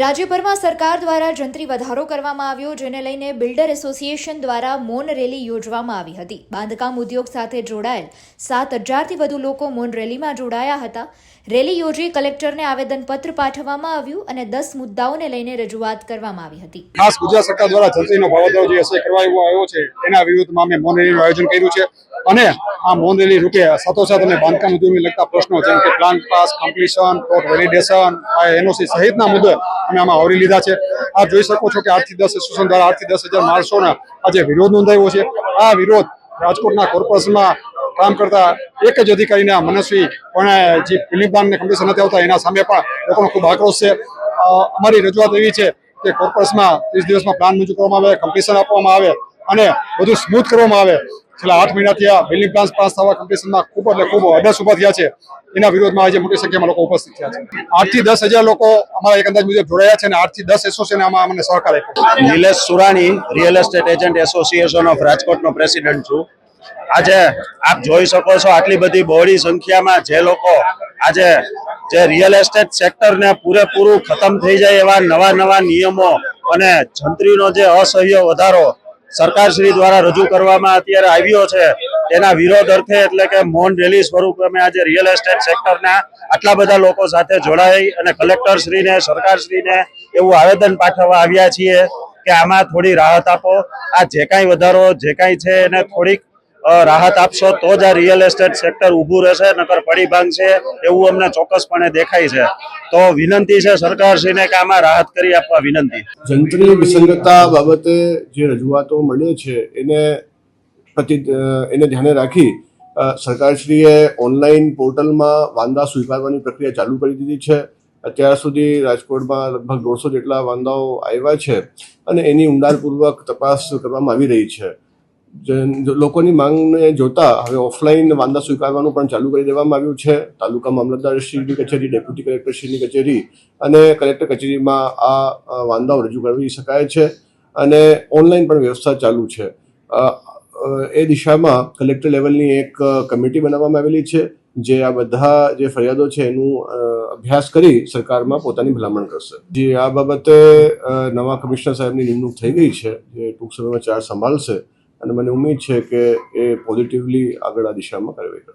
રાજ્યભરમાં સરકાર દ્વારા જંત્રી વધારો કરવામાં આવ્યો, જેને લઈને બિલ્ડર એસોસિએશન દ્વારા મૌન રેલી યોજવામાં આવી હતી. બાંધકામ ઉદ્યોગ સાથે જોડાયેલ સાત હજારથી વધુ લોકો મૌન રેલીમાં જોડાયા હતા. રેલી યોજી કલેક્ટરને આવેદનપત્ર પાઠવવામાં આવ્યું અને દસ મુદ્દાઓને લઈને રજૂઆત કરવામાં આવી હતી. ખાસ ગુજરાત સરકાર દ્વારા જંત્રીનો ભાવોદરો જે અસર કરવા આવ્યો છે, એના વિરુદ્ધમાં અમે મૌન રેલીનું આયોજન કર્યું છે. અને આ મૌન રેલી રૂપે સાથોસાથ અમે બાંધકામ ઉદ્યોગને લગતા પ્રશ્નો જેમ કે plan pass completion plot validation NOC સહિતના મુદ્દે અમે આમાં આવરી લીધા છે. આપ જોઈ શકો છો કે આઠથી દસ એસોસિએશન દ્વારા આઠથી દસ હજાર માણસોના આજે વિરોધ નોંધાયો છે. આ વિરોધ રાજકોટના કોર્પોરેશનમાં કામ કરતા એક જ અધિકારીના મનસ્વી પણ જે પ્લાનને કમ્પ્લીશન નથી આવતા એના સામે પણ લોકોનો ખૂબ આક્રોશ છે. અમારી રજૂઆત એવી છે કે કોર્પોરેશનમાં ત્રીસ દિવસમાં પ્લાન મંજૂર કરવામાં આવે કમ્પ્લીશન આપવામાં આવે અને બધું સ્મૂથ કરવામાં આવે. છેલ્લા આઠ મહિનાથી આ બિલ્ડિંગ પ્લાન્સ પાસ થવા કમ્પ્લીશનમાં ખૂબ એટલે ખૂબ અડસ ઊભા થયા છે. એના વિરોધમાં આજે મોટી સંખ્યામાં લોકો ઉપસ્થિત થયા છે. આઠથી દસ હજાર લોકો અમારા એક અંદાજ મુજબ જોડાયા છે અને આઠથી દસ એસોસિએશન આમાં અમને સહકાર આપ્યો Nilesh Surani real estate agent association of રાજકોટનો president છું. આજે આપ જોઈ શકો છો આટલી બધી બહોળી સંખ્યામાં જે લોકો આજે જે રિયલ એસ્ટેટ સેક્ટરને પૂરેપૂરું ખતમ થઈ જાય એવા નવા નવા નિયમો અને જંત્રીનો જે અસહ્ય વધારો સરકારશ્રી દ્વારા રજૂ કરવામાં અત્યારે આવ્યો છે. તેના વિરોધ અર્થે એટલે કે મૌન રેલી સ્વરૂપે અમે આજે રિયલ એસ્ટેટ સેક્ટરના આટલા બધા લોકો સાથે જોડાઈ અને કલેક્ટરશ્રીને સરકારશ્રીને એવું આવેદન પાઠવવા આવ્યા છીએ કે આમાં થોડી રાહત આપો. આ જે કાંઈ વધારો, જે કાંઈ છે એને થોડીક રાહત આપશો તો જ આ રિયલ એસ્ટેટ સેક્ટર ઊભું રહેશે, નકર પડી ભાંગશે એવું અમને ચોક્કસપણે દેખાય છે. તો વિનંતી છે સરકારશ્રીને કે આમાં રાહત કરી આપવા વિનંતી. જંત્રીય વિસંગતતા બાબતે જે રજૂઆતો મળે છે, એને પ્રતિ એને ધ્યાને રાખી સરકારશ્રીએ ઓનલાઈન પોર્ટલમાં વાંદા સ્વીકારવાની પ્રક્રિયા ચાલુ કરી દીધી છે. અત્યાર સુધી રાજકોટમાં લગભગ દોઢસો જેટલા વાંદાઓ આવ્યા છે અને એની ઊંડાણપૂર્વક તપાસ કરવામાં આવી રહી છે. લોકોની માંગને જોતા હવે ઓફલાઈન વાંદા સ્વીકારવાનું પણ ચાલુ કરી દેવામાં આવ્યું છે. તાલુકા મામલતદારશ્રીની કચેરી, ડેપ્યુટી કલેક્ટરશ્રીની કચેરી અને કલેક્ટર કચેરીમાં આ વાંદાઓ રજૂ કરી શકાય છે અને ઓનલાઈન પણ વ્યવસ્થા ચાલુ છે. એ દિશામાં કલેક્ટર લેવલની એક કમિટી બનાવવામાં આવેલી છે જે આ બધા જે ફરિયાદો છે એનું અભ્યાસ કરી સરકારમાં પોતાની ભલામણ કરશે. જે આ બાબતે નવા કમિશનર સાહેબની નિમણૂક થઈ ગઈ છે. જે ટૂંક સમયમાં ચાર્જ સંભાળશે. અને મને ઉમેદ છે કે એ પોઝિટિવલી આગળ આ દિશામાં કાર્યવાહી કરશે.